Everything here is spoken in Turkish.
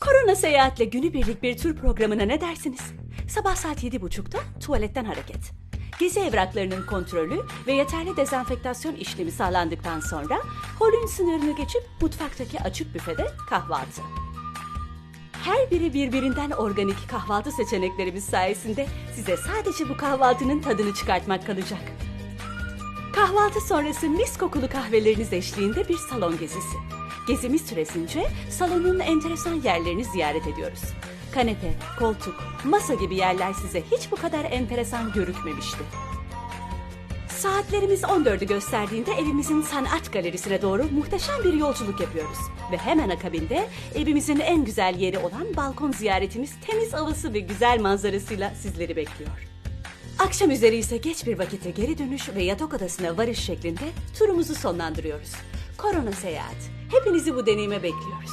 Korona seyahatle günübirlik bir tur programına ne dersiniz? Sabah saat yedi buçukta tuvaletten hareket. Gezi evraklarının kontrolü ve yeterli dezenfektasyon işlemi sağlandıktan sonra holün sınırını geçip mutfaktaki açık büfede kahvaltı. Her biri birbirinden organik kahvaltı seçeneklerimiz sayesinde size sadece bu kahvaltının tadını çıkartmak kalacak. Kahvaltı sonrası mis kokulu kahveleriniz eşliğinde bir salon gezisi. Gezimiz süresince salonun enteresan yerlerini ziyaret ediyoruz. Kanepe, koltuk, masa gibi yerler size hiç bu kadar enteresan görükmemişti. Saatlerimiz 14'ü gösterdiğinde evimizin sanat galerisine doğru muhteşem bir yolculuk yapıyoruz. Ve hemen akabinde evimizin en güzel yeri olan balkon ziyaretimiz temiz havası ve güzel manzarasıyla sizleri bekliyor. Akşam üzeri ise geç bir vakite geri dönüş ve yatak odasına varış şeklinde turumuzu sonlandırıyoruz. Korona seyahat. Hepinizi bu deneyime bekliyoruz.